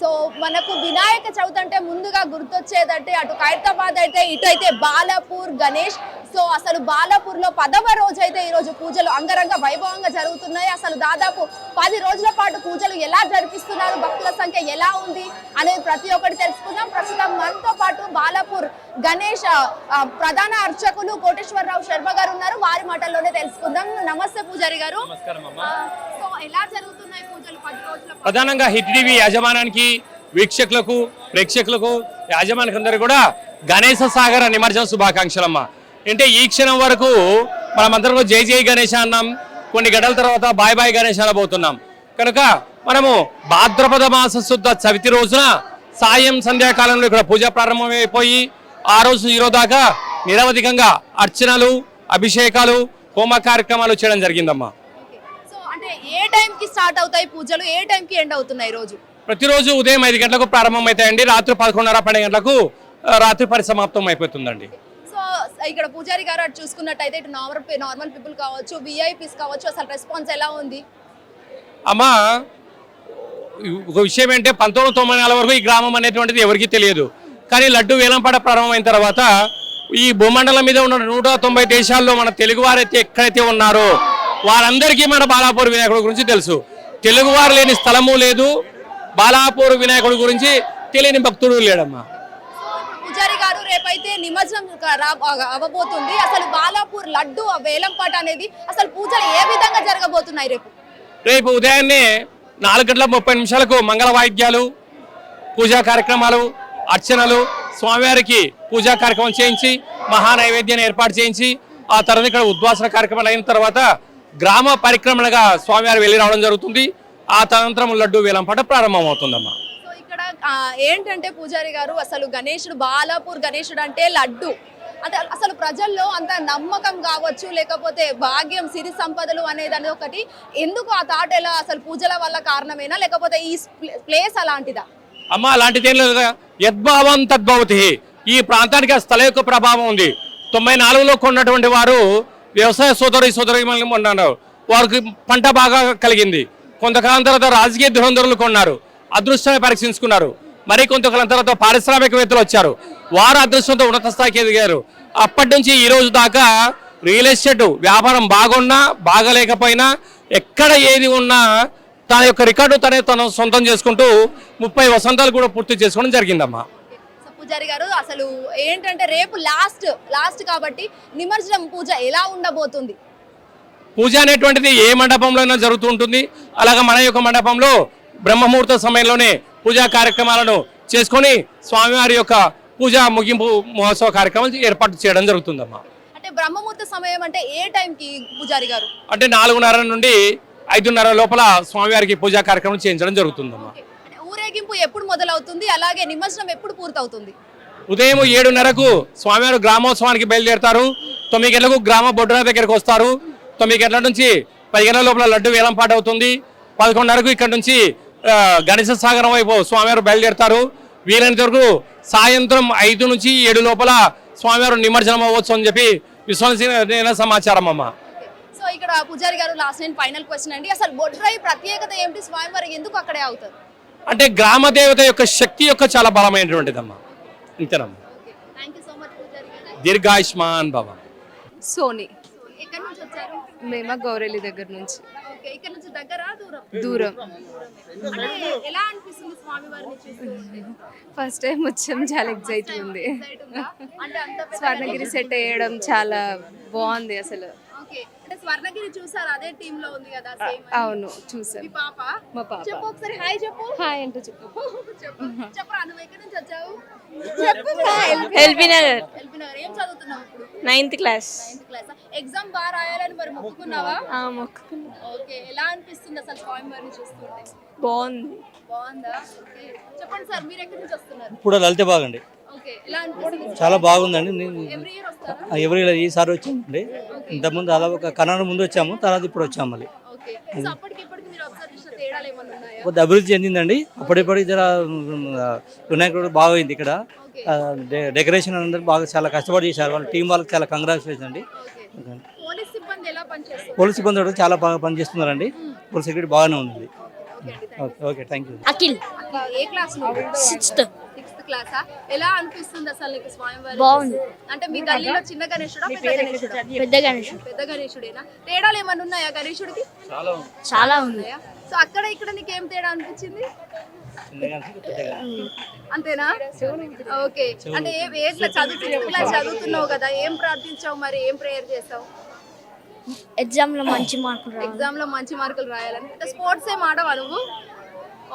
So మనకు వినాయక చవితి అంటే ముందుగా గుర్తొచ్చేదంటే అటు ఖైరతాబాద్ అయితే ఇటు అయితే బాలాపూర్ గణేష్. సో అసలు బాలాపూర్లో పదవ రోజు అయితే ఈ రోజు పూజలు అంగరంగ వైభవంగా జరుగుతున్నాయి. అసలు దాదాపు పది రోజుల పాటు పూజలు ఎలా జరిపిస్తున్నారు? భక్తుల సంఖ్య ఎలా ఉంది అనేది ప్రతి ఒక్కటి తెలుసుకుందాం. ప్రస్తుతం మనతో పాటు బాలాపూర్ గణేష్ ప్రధాన అర్చకులు కోటేశ్వరరావు శర్మ గారు ఉన్నారు. వారి మాటల్లోనే తెలుసుకుందాం. నమస్తే పూజారి గారు. ప్రధానంగా హిట్ టీవీ యాజమానానికి వీక్షకులకు ప్రేక్షకులకు యాజమానికందరూ కూడా గణేశ సాగర నిమజ్జన శుభాకాంక్షలమ్మ. అంటే ఈ క్షణం వరకు మనమందరం జై జై గణేష అన్నాం. కొన్ని గంటల తర్వాత బాయ్ బాయ్ గణేష్ అనబోతున్నాం కనుక మనము భాద్రపద మాస శుద్ధ చవితి రోజున సాయం సంధ్యాకాలంలో ఇక్కడ పూజ ప్రారంభమైపోయి ఆ రోజు ఈరోజు దాకా నిరవధికంగా అర్చనలు అభిషేకాలు హోమ కార్యక్రమాలు చేయడం జరిగిందమ్మా. అంటే ఏ టైం కి స్టార్ట్ అవుతాయి పూజలు? ఏ టైం కి ఎండ్ అవుతున్నాయి రోజు ప్రతిరోజు ఉదయం ఐదు గంటలకు ప్రారంభం అవుతాయండి రాత్రి పదకొండున్నర పన్నెండు గంటలకు రాత్రి పరిసమాప్తం అయిపోతుందండి. సో ఇక్కడ పూజారి గారు అటు చూసుకున్నట్టయితే ఇటు నార్మల్ నార్మల్ పీపుల్ కావచ్చు విఐపీస్ కావచ్చు అసలు రెస్పాన్స్ ఎలా ఉంది? అమ్మా ఒక విషయం ఏంటంటే పంతొమ్మిది తొంభై నాలుగు వరకు ఈ గ్రామం అనేటువంటిది ఎవరికీ తెలియదు. కానీ లడ్డు వేలంపాట ప్రారంభమైన తర్వాత ఈ భూమండలం మీద ఉన్న నూట తొంభై దేశాల్లో మన తెలుగు వారైతే ఎక్కడైతే ఉన్నారో వారందరికీ మన బాలాపూర్ వినాయకుడి గురించి తెలుసు. తెలుగువారు లేని స్థలము లేదు. బాలాపూర్ వినాయకుడి గురించి తెలియని భక్తుడు లేడమ్మా. పూజారి గారు రేపైతే నిమజ్జనం అవ్వబోతుంది అసలు బాలాపూర్ లడ్డు వేలంపాట అనేది అసలు పూజలు ఏ విధంగా జరగబోతున్నాయి రేపు? రేపు ఉదయాన్నే నాలుగు గంటల ముప్పై నిమిషాలకు మంగళ వాయిద్యాలు పూజా కార్యక్రమాలు అర్చనలు స్వామివారికి పూజా కార్యక్రమం చేయించి మహా నైవేద్యాన్ని ఏర్పాటు చేయించి ఆ తర్వాత ఇక్కడ ఉద్వాసన కార్యక్రమాలు అయిన తర్వాత గ్రామ పరిక్రమణగా స్వామివారు వెళ్ళి రావడం జరుగుతుంది. ఆ తదనంతరం లడ్డు వేలంపాట ప్రారంభమవుతుందమ్మా. సో ఇక్కడ ఏంటంటే పూజారి గారు అసలు గణేశుడు బాలాపూర్ గణేశుడు అంటే లడ్డు. అంటే అసలు ప్రజల్లో అంత నమ్మకం కావచ్చు లేకపోతే భాగ్యం సిరి సంపదలు అనేది అనేది ఒకటి. ఎందుకు ఆ థాట్ ఎలా అసలు పూజల వల్ల కారణమేనా లేకపోతే ఈ ప్లేస్ అలాంటిదా? అమ్మ అలాంటిది ఏం లేదు. యద్భావం తద్భవతి. ఈ ప్రాంతానికి ఆ స్థల యొక్క ప్రభావం ఉంది. తొంభై నాలుగులో కొన్నటువంటి వారు వ్యవసాయ సోదరి సోదరి ఉన్నారు వారికి పంట బాగా కలిగింది. కొంతకాలం తర్వాత రాజకీయ ధురంధరులు కొన్నారు. అదృష్టాన్ని పరీక్షించుకున్నారు. మరి కొంతకాలం తర్వాత పారిశ్రామికవేత్తలు వచ్చారు. వారు అదృష్టంతో ఉన్నత స్థాయికి ఎదిగారు. అప్పటి నుంచి ఈ రోజు దాకా రియల్ ఎస్టేట్ వ్యాపారం బాగున్నా బాగలేకపోయినా ఎక్కడ ఏది ఉన్నా తన యొక్క రికార్డు తనే తను సొంతం చేసుకుంటూ ముప్పై వసంతాలు కూడా పూర్తి చేసుకోవడం జరిగిందమ్మా. సో పూజారి గారు అసలు ఏంటంటే రేపు లాస్ట్ లాస్ట్ కాబట్టి నిమజ్జనం పూజ ఎలా ఉండబోతుంది? పూజ అనేటువంటిది ఏ మండపంలో అయినా జరుగుతూ ఉంటుంది. అలాగే మన యొక్క మండపంలో బ్రహ్మముహూర్త సమయంలోనే పూజా కార్యక్రమాలను చేసుకొని స్వామివారి యొక్క పూజా ముగింపు మహోత్సవ కార్యక్రమాలు ఏర్పాటు చేయడం జరుగుతుందమ్మా. అంటే బ్రహ్మముహూర్త సమయం అంటే ఏ టైంకి పూజారి గారు? అంటే నాలుగున్నర నుండి ఐదున్నర లోపల స్వామివారికి పూజా కార్యక్రమం చేయించడం జరుగుతుందమ్మా. ఊరేగింపు ఎప్పుడు మొదలవుతుంది? అలాగే నిమజ్జనం ఎప్పుడు పూర్తవుతుంది? ఉదయం ఏడున్నరకు స్వామివారు గ్రామోత్సవానికి బయలుదేరతారు. తొమ్మిది గంటలకు గ్రామ బొడ్డున దగ్గరికి వస్తారు. తొమ్మిది గంటల నుంచి పది గంటల లోపల లడ్డు వేలం పాట అవుతుంది. పదకొండున్నరకు ఇక్కడ నుంచి గణేశ సాగరం వైపు స్వామివారు బయలుదేరతారు. వీలైనంత వరకు సాయంత్రం ఐదు నుంచి ఏడు లోపల స్వామివారు నిమజ్జనం అవ్వచ్చు అని చెప్పి విశ్వసనీయ సమాచారం అమ్మ. సో ఇక్కడ పూజారి గారు లాస్ట్ నేను ఫైనల్ క్వశ్చన్ అండి. అసలు బొడ్రాయి ప్రత్యేకత ఏమిటి? స్వామివారి ఎందుకు అక్కడే అవుతారు? అంటే గ్రామ దేవత యొక్క శక్తి యొక్క చాలా బలమైనటువంటిదమ్మా. ఇంతేనమ్మా. Okay thank you so much పూజారి గారు. దీర్ఘాయుష్మాన్ భవ. సోనీ. మేమా గౌరెల్లి దగ్గర నుంచి. ఓకే ఇక్కడ నుంచి దగ్గర దూరం. దూరం. అంటే ఎలా అనిపిస్తుంది స్వామివారిని చూస్తుంటే ఫస్ట్ టైం వచ్చాం చాలా ఎక్సైట్ ఉంది? అంటే అంత పెద్ద- స్వర్ణగిరి సెట్ వేయడం చాలా బాగుంది అసలు. ఓకే. అంటే స్వర్ణగిరి చూసారు అదే టీమ్లో ఉంది కదా సేమ్ అవును చూసాం. మీ పాప? మా పాప. చెప్పు ఒకసారి హాయ్ చెప్పు. హాయ్ అంటూ చెప్పు. చెప్పు. చెప్పరా నువ్వు ఎక్కడి నుంచి వచ్చావు? చెప్పు ఎల్బీ నగర్. ఎల్బీ నగర్. ఏం చదువుతున్నావు ఇప్పుడు? Ninth class ninth class exam బాగా రాయాలని మరి మొక్కుకున్నావా? మొక్కుకున్నా. ఓకే ఎలా అనిపిస్తుంది అసలు స్వామివారిని చూస్తుంటే? బాగుంది. బాగుందా? ఓకే చెప్పండి సార్ మీరు ఎక్కడి నుంచి వస్తున్నారు? ఇప్పుడు లలిత బాగండి ఓకే ఎలా అనిపిస్తుంది? చాలా బాగుందండి. నేను ఎవ్రీ ఇయర్ వస్తారా? ఎవరి ఈసారి వచ్చామండి. ఇంతకుముందు అలా ఒక కరోనా ముందు వచ్చాము తర్వాత ఇప్పుడు వచ్చాము మళ్ళీ. ఓకే సో అప్పటికి ఇప్పటికి మీరు అబ్జర్వ్ చేసిన తేడాలు ఏమన్నా ఉన్నాయా? కొద్ది అభివృద్ధి చెందిందండి. అప్పటిప్పటికి జర ఆ, వినాయకుడు బాగైంది ఇక్కడ. ఓకే. ఆ, డె- డెకరేషన్ అందరూ బాగా చాలా కష్టపడి చేశారు. వాళ్ళ టీం వాళ్ళకి చాలా కంగ్రాచులేషన్ అండి. పోలీస్ సిబ్బంది కూడా చాలా బాగా పనిచేస్తున్నారండి. పోలీస్ సెక్యూరిటీ బాగానే ఉంది. Okay okay thank you Akhil. A class sixth sixth క్లాసా ఎలా అనిపిస్తుంది అసలు నీకు బాగుంది. అంటే మీ గల్లీలో చిన్న గణేశుడా పెద్ద గణేశుడా పెద్ద గణేష్ పెద్ద గణేశుడేనా తేడాలు ఏమన్నా ఉన్నాయా గణేశుడికి చాలా ఉంది ఉన్నాయా. సో అక్కడ ఇక్కడ నీకేం తేడా అనిపించింది? అంతేనా? ఓకే. అంటే ఏ ఏ క్లాస్ చదువు సిక్స్త్ క్లాస్ చదువుతున్నావు కదా ఏం ప్రార్థించావు మరి? ఏం ప్రేయర్ చేస్తావు ఎగ్జామ్లో మంచి మార్కులు రావాలి. ఎగ్జామ్లో మంచి మార్కులు రాయాలని. అంటే స్పోర్ట్స్ ఏం ఆడవా నువ్వు?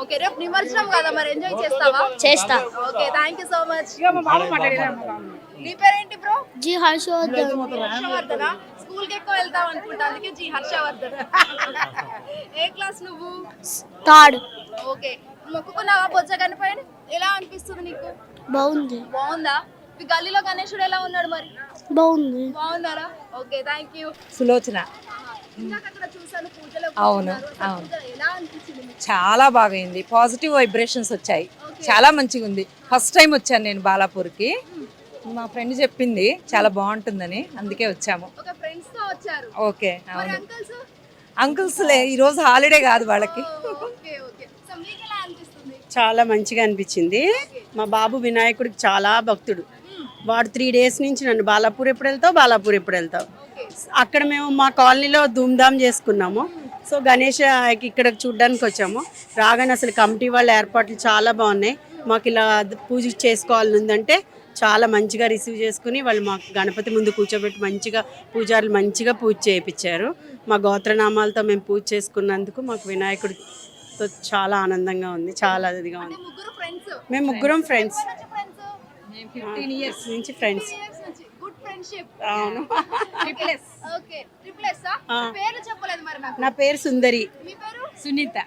ఓకే రేపు నిమజ్జనం కదా మరి. ఎంజాయ్ చేస్తావా? చేస్తా. Okay thank you so much నీ పేరేంటి బ్రో జీ హర్షవర్ధన్. హర్షవర్ధన? స్కూల్కి ఎక్కువ వెళ్తావు అనుకుంటా అందుకే జీ హర్షవర్ధన్. ఏ క్లాస్ నువ్వు? Third okay. మొక్కుకున్నావా? బొజ్జ కనిపోయిన ఎలా అనిపిస్తుంది నీకు? బాగుంది. బాగుందా? మీ గల్లీలో గణేశుడు ఎలా ఉన్నాడు మరి? బాగుంది. బాగున్నారా? Okay thank you. సులోచన. ఇందాక అక్కడ చూసాను పూజలో అవును, అవును. పూజ ఎలా అనిపించింది మీకు? చాలా బాగైంది. పాజిటివ్ వైబ్రేషన్స్ వచ్చాయి. చాలా మంచిగా ఉంది. ఫస్ట్ టైం వచ్చాను నేను బాలాపూర్కి. మా ఫ్రెండ్ చెప్పింది చాలా బాగుంటుందని. అందుకే వచ్చాము. ఒక ఫ్రెండ్స్తో వచ్చారు. ఓకే మరి అవును. అంకుల్స్ అంకుల్స్ లే ఈరోజు హాలిడే కాదు వాళ్ళకి ఓకే ఓకే సో మీకు ఎలా అనిపిస్తుంది చాలా మంచిగా అనిపించింది. మా బాబు వినాయకుడికి చాలా భక్తుడు. వాడు త్రీ డేస్ నుంచి నన్ను బాలాపూర్ ఎప్పుడు వెళ్తావు బాలాపూర్ ఎప్పుడు వెళ్తావు? అక్కడ మేము మా కాలనీలో ధూమ్ధామ్ చేసుకున్నాము. సో గణేష్ ఇక్కడ చూడ్డానికి వచ్చాము. రాగానే అసలు కమిటీ వాళ్ళ ఏర్పాట్లు చాలా బాగున్నాయి. మాకు ఇలా పూజ చేసుకోవాలని ఉందంటే చాలా మంచిగా రిసీవ్ చేసుకుని వాళ్ళు మాకు గణపతి ముందు కూర్చోబెట్టి మంచిగా పూజారులు మంచిగా పూజ చేయించారు. మా గోత్రనామాలతో మేము పూజ చేసుకున్నందుకు మాకు వినాయకుడు వినాయకుడితో చాలా ఆనందంగా ఉంది చాలా ఇదిగా ఉంది. ముగ్గురు ఫ్రెండ్స్ మేము ముగ్గురం ఫ్రెండ్స్ ఫిఫ్టీన్ ఇయర్స్ నుంచి ఫ్రెండ్స్ ఇయర్స్ నుంచి. గుడ్ ఫ్రెండ్షిప్ అవును. ఓకే ట్రిప్లెస్ పేర్లు చెప్పలేదు మరి నాకు. నా పేరు సుందరి. మీ పేరు? సునీత.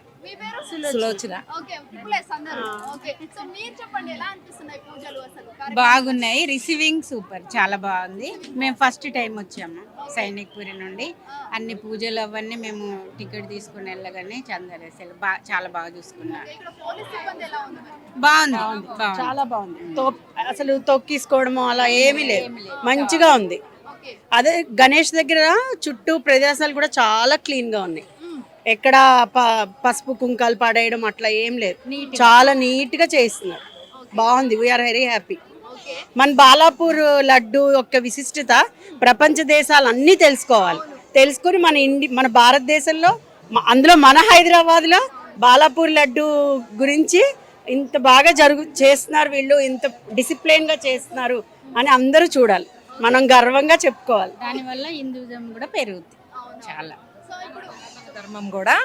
సులోచన. ఓకే ట్రిప్లెస్ అందరూ. ఓకే సో మీరు చెప్పండి ఎలా అనిపిస్తున్నాయి పూజలు అసలు? కార్యక్రమం? బాగున్నాయి. రిసీవింగ్ సూపర్ చాలా బాగుంది. మేము ఫస్ట్ టైం వచ్చాము సైనిక్పురి నుండి. అన్ని పూజలు అవన్నీ మేము టికెట్ తీసుకుని వెళ్ళగానే చందరేసలు బా చాలా బాగా చూసుకున్నారు ఇక్కడ పోలీస్ సిబ్బంది ఎలా ఉంది మరి? బాగుంది. బాగుంది. చాలా బాగుంది. తో అసలు తొక్కిసుకోవడము అలా ఏమీ లేదు. మంచిగా ఉంది. ఓకే. అదే గణేష్ దగ్గర చుట్టూ ప్రదేశాలు కూడా చాలా క్లీన్గా ఉన్నాయి. ఎక్కడ ప- పసుపు కుంకాలు పడేయడం అట్లా ఏం లేదు. చాలా నీట్గా చేస్తున్నారు బాగుంది. వీఆర్ వెరీ హ్యాపీ మన బాలాపూర్ లడ్డు యొక్క విశిష్టత ప్రపంచ దేశాలు అన్నీ తెలుసుకోవాలి తెలుసుకొని మన ఇండి మన భారతదేశంలో అందులో మన హైదరాబాద్లో బాలాపూర్ లడ్డు గురించి ఇంత బాగా జరుగు చేస్తున్నారు వీళ్ళు. ఇంత డిసిప్లైన్గా చేస్తున్నారు అని అందరూ చూడాలి. మనం గర్వంగా చెప్పుకోవాలి. దానివల్ల హిందూజం కూడా పెరుగుద్ది. చాలా. ధర్మం కూడా.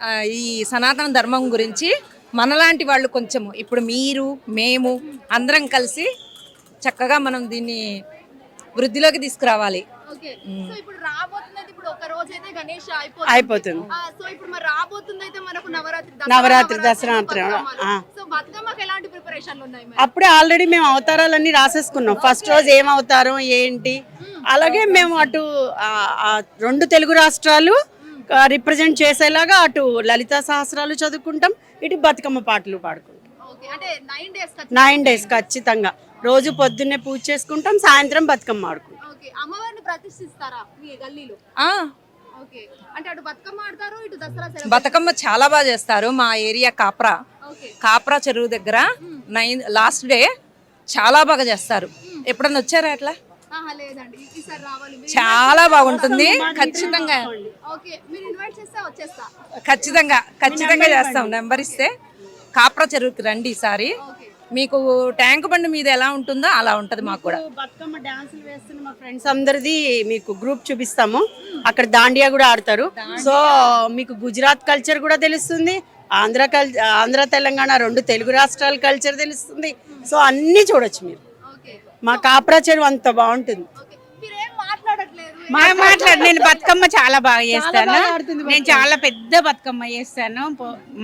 ఆ, ఈ సనాతన ధర్మం గురించి మనలాంటి వాళ్ళు కొంచెము ఇప్పుడు మీరు మేము అందరం కలిసి చక్కగా మనం దీన్ని వృద్ధిలోకి తీసుకురావాలి. ఓకే. సో ఇప్పుడు రాబోతుంది ఇప్పుడు ఒక రోజు అయితే గణేష్ అయిపోతుంది. అయిపోతుంది. ఆ, సో ఇప్పుడు మరి రాబోతుంది అయితే మనకు నవరాత్రి నవరాత్రి, దసరా, బతుకమ్మలు. ఆ. సో బతుకమ్మకి ఎలాంటి ప్రిపరేషన్లు ఉన్నాయి మరి? అప్పుడే ఆల్రెడీ మేము అవతారాలన్నీ రాసేసుకున్నాం. ఫస్ట్ రోజు ఏం అవతారం ఏంటి? అలాగే మేము అటు రెండు తెలుగు రాష్ట్రాలు రిప్రజెంట్ చేసేలాగా అటు లలిత సహస్రాలు చదువుకుంటాం ఇటు బతుకమ్మ పాటలు పాడుకుంటాం. ఓకే అంటే నైన్ డేస్ ఖచ్చితంగా. రోజు పొద్దున్నే పూజ చేసుకుంటాం సాయంత్రం బతుకమ్మ ఆడుకుంటాం. ఓకే అమ్మవారిని ప్రతిష్ఠిస్తారా మీ గల్లీలో? ఆ, ఓకే అంటే అటు బతుకమ్మ ఆడతారు ఇటు దసరా celebration- బతుకమ్మ చాలా బాగా చేస్తారు మా ఏరియా కాప్రా. ఓకే. కాప్రా చెరువు దగ్గర నైన్ లాస్ట్ డే చాలా బాగా చేస్తారు. ఎప్పుడన్నా వచ్చారా అట్లా? ఆహా లేదండి. ఈసారి రావాలి. మీరు చాలా బాగుంటుంది. ఖచ్చితంగా. ఓకే మీరు ఇన్వైట్ చేస్తే వచ్చేస్తా. ఖచ్చితంగా ఖచ్చితంగా చేస్తాం. నెంబర్ ఇస్తే కాప్రా చెరువుకి రండి ఈసారి. ఓకే. మీకు ట్యాంక్ బండి మీద ఎలా ఉంటుందో అలా ఉంటది మాకు కూడా. బతుకమ్మ డాన్సులు వేస్తున్న మా ఫ్రెండ్స్ అందరిది మీకు గ్రూప్ చూపిస్తాము. అక్కడ దాండియా కూడా ఆడతారు. సో మీకు గుజరాత్ కల్చర్ కూడా తెలుస్తుంది. ఆంధ్ర కల్ ఆంధ్ర తెలంగాణ రెండు తెలుగు రాష్ట్రాల కల్చర్ తెలుస్తుంది. సో అన్నీ చూడొచ్చు మీరు. మా కాప్రా చెరువు అంత బాగుంటుంది. మా మాట్లాడు నేను బతుకమ్మ చాలా బాగా చేస్తాను. నేను చాలా పెద్ద బతుకమ్మ చేస్తాను.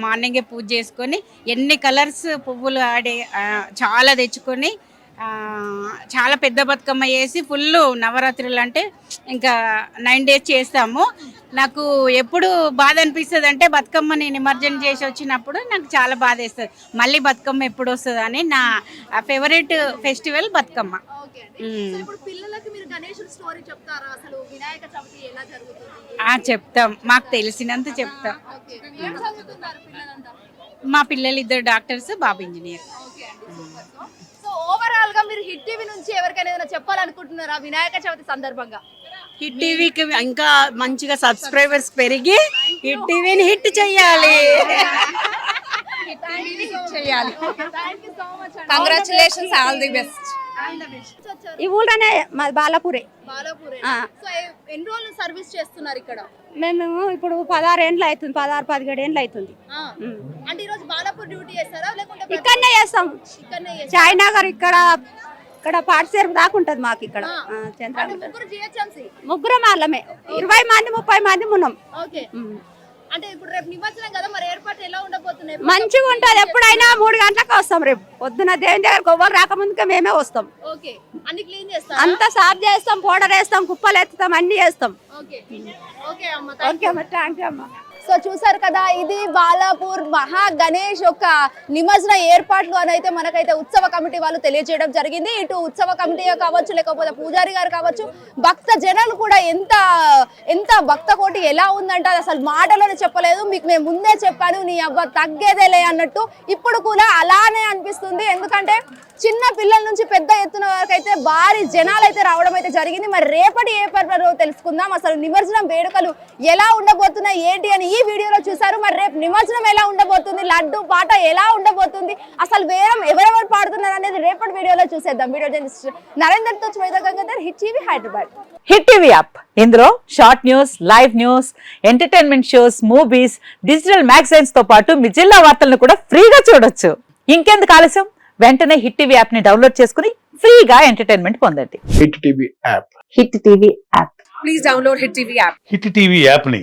మార్నింగే పూజ చేసుకొని ఎన్ని కలర్స్ పువ్వులు ఆడే చాలా తెచ్చుకొని చాలా పెద్ద బతుకమ్మ వేసి ఫుల్ నవరాత్రులు అంటే ఇంకా నైన్ డేస్ చేస్తాము. నాకు ఎప్పుడు బాధ అనిపిస్తుంది అంటే బతుకమ్మని నిమజ్జనం చేసి వచ్చినప్పుడు నాకు చాలా బాధ వేస్తుంది. మళ్ళీ బతుకమ్మ ఎప్పుడు వస్తుంది అని నా ఫేవరెట్ ఫెస్టివల్ బతుకమ్మ. చెప్తాం. మాకు తెలిసినంత చెప్తాం. మా పిల్లలు ఇద్దరు డాక్టర్స్ బాబు ఇంజనీర్. ఓవరాల్గా మీరు హిట్ టీవీ నుంచి ఎవరికైనా ఏదైనా చెప్పాలనుకుంటున్నారా వినాయక చవితి సందర్భంగా? హిట్ టీవీకి ఇంకా మంచిగా సబ్స్క్రైబర్స్ పెరిగి హిట్ టీవీని హిట్ చెయ్యాలి చేయాలి అండి కంగ్రాచులేషన్స్ ఆల్ ది బెస్ట్ ఈ ఊళ్ళోనే మాది బాలాపూరే. ఎన్ని రోజులు సర్వీస్ చేస్తున్నారు ఇక్కడ? మేము ఇప్పుడు పదహారు ఏండ్లు అవుతుంది పదహారు పదిహేడు ఏండ్లు అవుతుంది. అంటే ఈ రోజు బాలాపూర్ డ్యూటీ చేస్తారా లేకుంటే ప్రతి- ఇక్కడనే చేస్తాం? చాయ్ నగర్ ఇక్కడ ఇక్కడ పాటిసేరు దాకా ఉంటుంది మాకు ఇక్కడ. ముగ్గురు ముగ్గురం వాళ్ళమే ఇరవై మంది ముప్పై మంది ఉన్నాం. అంటే ఇప్పుడు రేపు నిమజ్జనం కదా మరి ఎలా ఉండబోతున్నాయి? మంచిగా ఉంటుంది. ఎప్పుడైనా మూడు గంటలకు వస్తాం రేపు. పొద్దున దేవుని దగ్గరకు ఎవ్వరు రాకముందుకే మేమే వస్తాం. ఓకే. అన్ని క్లీన్ చేస్తారా? అంతా సాఫ్ చేస్తాం పౌడర్ వేస్తాం కుప్పలు ఎత్తుతాం అన్ని చేస్తాం. ఓకే. అమ్మ థాంక్ ఓకే అమ్మ థ్యాంక్ యూ అమ్మ. సో చూసారు కదా ఇది బాలాపూర్ మహా గణేష్ యొక్క నిమజ్జన ఏర్పాట్లు అని అయితే మనకైతే ఉత్సవ కమిటీ వాళ్ళు తెలియజేయడం జరిగింది. ఇటు ఉత్సవ కమిటీ కావచ్చు లేకపోతే పూజారి గారు కావచ్చు భక్త జనాలు కూడా ఎంత ఎంత భక్త కోటి ఎలా ఉందంటే అది అసలు మాటలను చెప్పలేదు. మీకు మేము ముందే చెప్పాను నీ అవ్వ తగ్గేదేలే అన్నట్టు ఇప్పుడు కూడా అలానే అనిపిస్తుంది. ఎందుకంటే చిన్న పిల్లల నుంచి పెద్ద ఎత్తున వరకు అయితే భారీ జనాలు అయితే రావడం అయితే జరిగింది. మరి రేపటి ఏ పర్వ తెలుసుకుందాం. అసలు నిమజ్జనం వేడుకలు ఎలా ఉండబోతున్నాయి ఏంటి అని ఈ వీడియోలో చూసారు మరి రేపు నిమజ్జనం ఎలా ఉండబోతుంది? లడ్డు పాట ఎలా ఉండబోతుంది? అసలు వేరం ఎవరెవరు పాడుతున్నారు అనేది రేపటి వీడియోలో చూసేద్దాం. Video నరేందర్తో Shweta Gangadhar hit TV Hyderabad. Hit TV app. ఇందులో short news live news entertainment shows movies digital మ్యాగజైన్స్తో పాటు మీ జిల్లా వార్తలను కూడా ఫ్రీగా చూడొచ్చు. ఇంకెందుకు ఆలస్యం? వెంటనే హిట్ టీవీ యాప్ని డౌన్లోడ్ చేసుకుని ఫ్రీగా ఎంటర్టైన్మెంట్ పొందండి. Hit TV app. Hit TV app. Please download hit TV app. Hit TV యాప్ని